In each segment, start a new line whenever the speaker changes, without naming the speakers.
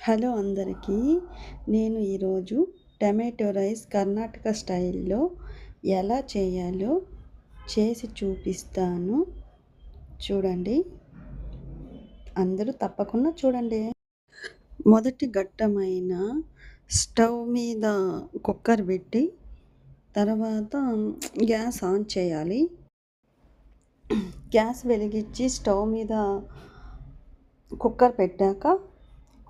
Hello అందరికీ. నేను ఈరోజు టమాటో రైస్ కర్ణాటక స్టైల్లో ఎలా చేయాలో చేసి చూపిస్తాను. చూడండి. అందరూ తప్పకుండా చూడండి. మొదటి ఘట్టమైన స్టవ్ మీద కుక్కర్ పెట్టి తర్వాత గ్యాస్ ఆన్ చేయాలి. గ్యాస్ వెలిగించి స్టవ్ మీద కుక్కర్ పెట్టాక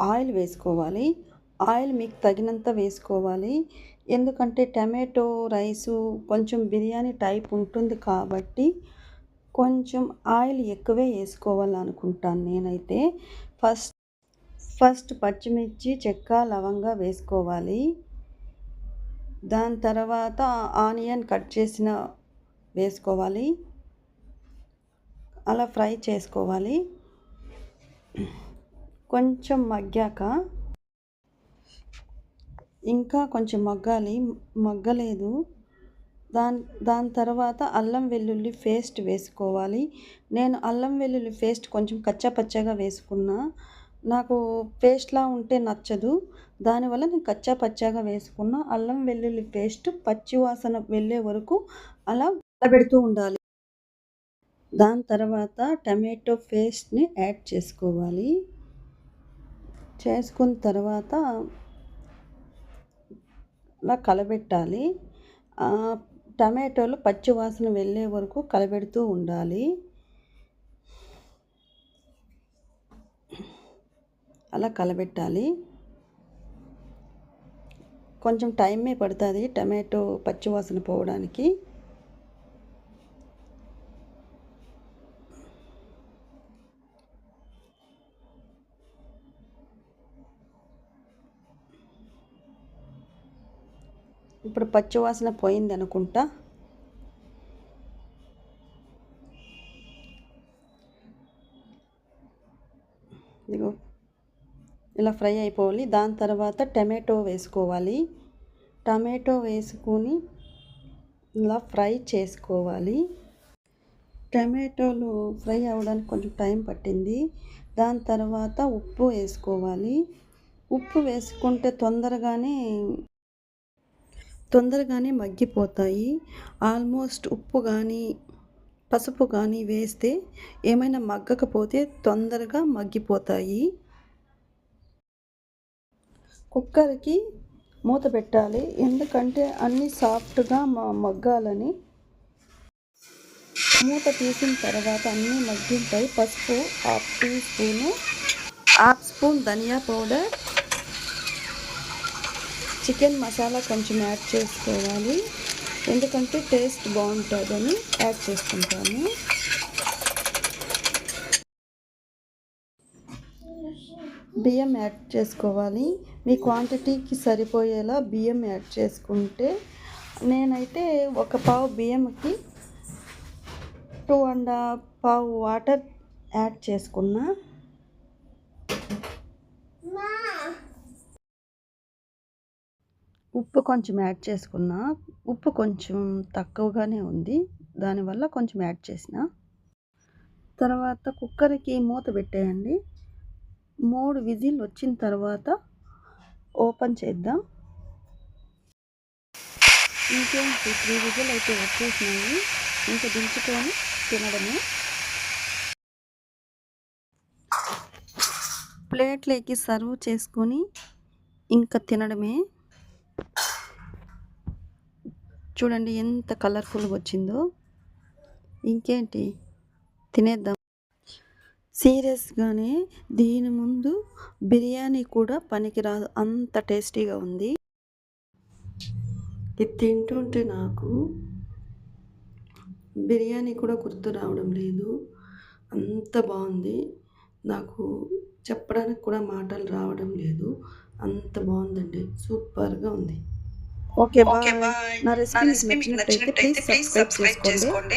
ఆయిల్ వేసుకోవాలి. ఆయిల్ మీకు తగినంత వేసుకోవాలి. ఎందుకంటే టమాటో రైసు కొంచెం బిర్యానీ టైప్ ఉంటుంది కాబట్టి కొంచెం ఆయిల్ ఎక్కువే వేసుకోవాలనుకుంటాను నేనైతే. ఫస్ట్ ఫస్ట్ పచ్చిమిర్చి చెక్క లవంగా వేసుకోవాలి. దాని తర్వాత ఆనియన్ కట్ చేసిన వేసుకోవాలి. అలా ఫ్రై చేసుకోవాలి. కొంచెం మగ్గాక ఇంకా కొంచెం మగ్గాలి మగ్గలేదు. దాని దాని తర్వాత అల్లం వెల్లుల్లి పేస్ట్ వేసుకోవాలి. నేను అల్లం వెల్లుల్లి పేస్ట్ కొంచెం కచ్చా పచ్చగా వేసుకున్నా. నాకు పేస్ట్లా ఉంటే నచ్చదు. దానివల్ల నేను కచ్చా పచ్చాగా వేసుకున్న. అల్లం వెల్లుల్లి పేస్ట్ పచ్చివాసన వెళ్ళే వరకు అలా పెడుతూ ఉండాలి. దాని తర్వాత టమాటో పేస్ట్ని యాడ్ చేసుకోవాలి. చేసుకున్న తర్వాత అలా కలబెట్టాలి. టమాటోలు పచ్చి వాసన వెళ్ళే వరకు కలబెడుతూ ఉండాలి. అలా కలబెట్టాలి. కొంచెం టైమే పడుతుంది టమాటో పచ్చివాసన పోవడానికి. ఇప్పుడు పచ్చివాసన పోయింది అనుకుంటా. ఇదిగో ఇలా ఫ్రై అయిపోవాలి. దాని తర్వాత టమాటో వేసుకోవాలి. టమాటో వేసుకొని ఇలా ఫ్రై చేసుకోవాలి. టమాటోలు ఫ్రై అవ్వడానికి కొంచెం టైం పట్టింది. దాని తర్వాత ఉప్పు వేసుకోవాలి. ఉప్పు వేసుకుంటే తొందరగానే తొందరగానే మగ్గిపోతాయి. ఆల్మోస్ట్ ఉప్పు కానీ పసుపు కానీ వేస్తే ఏమైనా మగ్గకపోతే తొందరగా మగ్గిపోతాయి. కుక్కర్కి మూత పెట్టాలి. ఎందుకంటే అన్నీ సాఫ్ట్గా మగ్గాలని. మూత తీసిన తర్వాత అన్నీ మగ్గింటాయి పసుపు half teaspoon half spoon ధనియా పౌడర్ చికెన్ మసాలా కొంచెం యాడ్ చేసుకోవాలి. ఎందుకంటే టేస్ట్ బాగుంటుందని యాడ్ చేసుకుంటాము. బియ్యం యాడ్ చేసుకోవాలి. మీ క్వాంటిటీకి సరిపోయేలా బియ్యం యాడ్ చేసుకుంటే నేనైతే ఒక పావు బియ్యంకి టూ అండ్ హాఫ్ పావు వాటర్ యాడ్ చేసుకున్నా. ఉప్పు కొంచెం యాడ్ చేసుకున్న ఉప్పు కొంచెం తక్కువగానే ఉంది. దానివల్ల కొంచెం యాడ్ చేసిన. తర్వాత కుక్కర్కి మూత పెట్టేయండి. మూడు విజిల్ వచ్చిన తర్వాత ఓపెన్ చేద్దాం. ఇంకేంటి త్రీ విజిల్ అయితే వచ్చేసినాయి. ఇంకా దించుకొని తినడమే. ప్లేట్లోకి సర్వ్ చేసుకొని ఇంకా తినడమే. చూడండి ఎంత కలర్ఫుల్గా వచ్చిందో. ఇంకేంటి? తినేద్దాం. సీరియస్గానే దీని ముందు బిర్యానీ కూడా పనికిరాదు. అంత టేస్టీగా ఉంది. ఇది తింటుంటే నాకు బిర్యానీ కూడా గుర్తు రావడం లేదు. అంత బాగుంది. నాకు చెప్పడానికి కూడా మాటలు రావడం లేదు. అంత బాగుందండి. సూపర్గా ఉంది. Okay bye. నా రెసిపీ మీకు నచ్చినట్టయితే ప్లీజ్ సబ్స్క్రైబ్ చేసుకోండి.